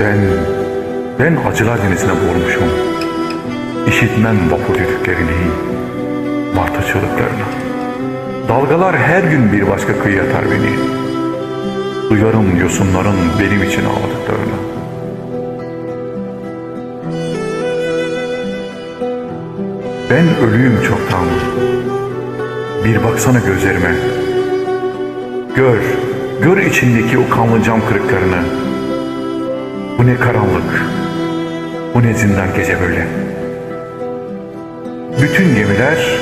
Ben, ben acılar denizine vurmuşum. İşitmem vapur düdüklerini, martı çığlıklarını. Dalgalar her gün bir başka kıyıya atar beni. Duyarım yosunların benim için ağladıklarını. Ben ölüyüm çoktan. Bir baksana gözlerime. Gör, gör içindeki o kanlı cam kırıklarını. Bu ne karanlık, bu ne zindan gece böyle. Bütün gemiler,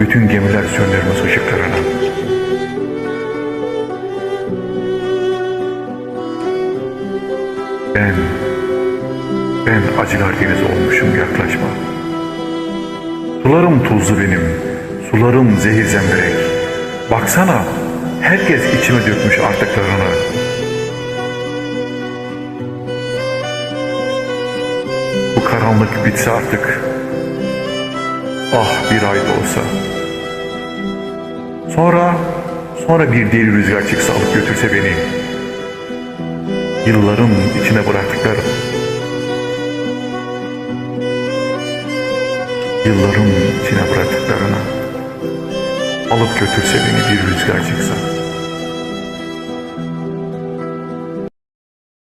bütün gemiler söndürmez ışıklarını. Ben, ben acılar denizi olmuşum yaklaşma. Sularım tuzlu benim, sularım zehir zemberek. Baksana, herkes içime dökmüş artıklarını. Bu karanlık bitse artık. Ah bir ay da olsa. Sonra, sonra bir deli rüzgar çıksa alıp götürse beni. Yılların içine bıraktıklarım. Yılların içine bıraktıklarını alıp götürse beni bir rüzgar çıksa.